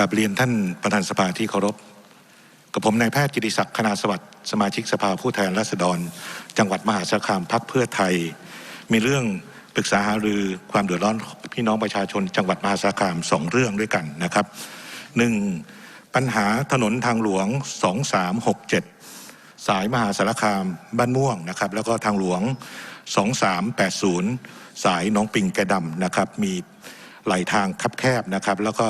กราบเรียนท่านประธานสภาที่เคารพ กับผมนายแพทย์กิติศักดิ์คณาสวัสดิ์สมาชิกสภาผู้แทนราษฎร จังหวัดมหาสารคามพักเพื่อไทย มีเรื่องปรึกษาหารือความเดือดร้อนพี่น้องประชาชน จังหวัดมหาสารคามสองเรื่องด้วยกันนะครับหนึ่งปัญหาถนนทางหลวง 2367 สายมหาสารคามบ้านม่วงนะครับแล้วก็ทางหลวง 2380 สายน้องปิงแกดำนะครับมี ไหลทางคับแคบนะครับ แล้วก็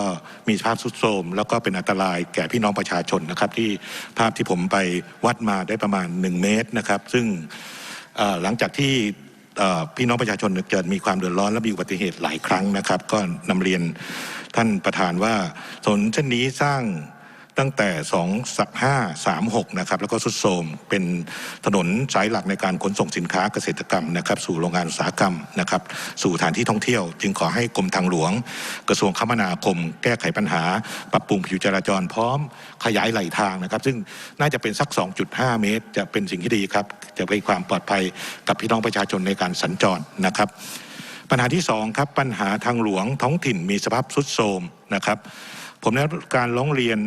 มีสภาพสุดโทรมแล้วก็เป็นอันตรายแก่พี่น้องประชาชนนะครับ ที่ภาพที่ผมไปวัดมาได้ประมาณ 1 เมตรนะครับ ซึ่งหลังจากที่พี่น้องประชาชนเกิดมีความเดือดร้อนและมีอุบัติเหตุหลายครั้งนะครับ ก็นำเรียนท่านประธานว่าถนนเส้นนี้สร้าง ตั้งแต่ 2 5 3 6 นะครับ แล้วก็สุดโทมเป็นถนนสายหลักในการขนส่งสินค้าเกษตรกรรมนะครับ สู่โรงงานอุตสาหกรรมนะครับ สู่สถานที่ท่องเที่ยว จึงขอให้กรมทางหลวง กระทรวงคมนาคม แก้ไขปัญหา ปรับปรุงผิวจราจรพร้อมขยายไหลทางนะครับ ซึ่งน่าจะเป็นสัก 2.5 เมตร จะเป็นสิ่งที่ดีครับ จะเป็นความปลอดภัยกับพี่น้องประชาชนในการสัญจรนะครับปัญหาที่สองครับปัญหาทางหลวงท้องถิ่นมีสภาพทรุดโทรมนะครับ ผมได้รับการร้องเรียน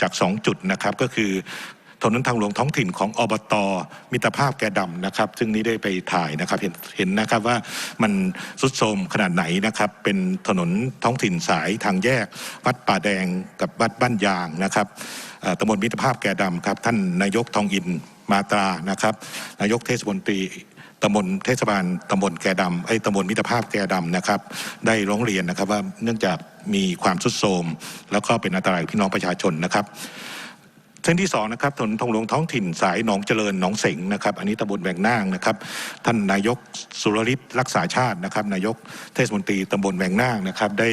จากสองจุดนะครับก็คือถนนทางหลวงท้องถิ่นของอบตมิตรภาพแกดำนะครับ ซึ่งนี้ได้ไปถ่ายนะครับเห็นเห็นนะครับว่ามันทรุดโทมขนาดไหนนะครับ เป็นถนนท้องถิ่นสายทางแยก วัดป่าแดงกับวัดบ้านยางนะครับตำบลมิตรภาพแกดำครับ ท่านนายกทองอินมาตรานะครับ นายกเทศมนตรี ตำบลเทศบาลตำบลแกดำไอ้ตำบลมิตรภาพแกดำนะครับ ได้ร้องเรียนนะครับว่าเนื่องจากมีความทุดโทรมแล้วก็เป็นอันตรายพี่น้องประชาชนนะครับเส้นที่สองนะครับถนนทงหลวงท้องถิ่นสายหนองเจริญหนองเสงนะครับอันนี้ตำบลแบงนางนะครับ ท่านนายกสุรฤทธิ์รักษาชาตินะครับ นายกเทศมนตรีตำบลแบงนางนะครับได้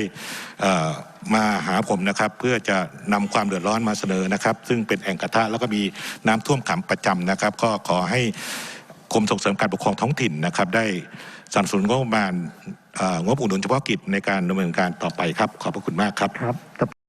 มาหาผมนะครับเพื่อจะนำความเดือดร้อนมาเสนอนะครับ ซึ่งเป็นแอ่งกระทะแล้วก็มีน้ำท่วมขังประจำนะครับ ก็ขอให้ กรมส่งเสริมการปกครองท้องถิ่นนะครับ ได้สนับสนุนงบประมาณงบอุดหนุนเฉพาะกิจในการดำเนินการต่อไปครับ ขอบพระคุณมากครับครับ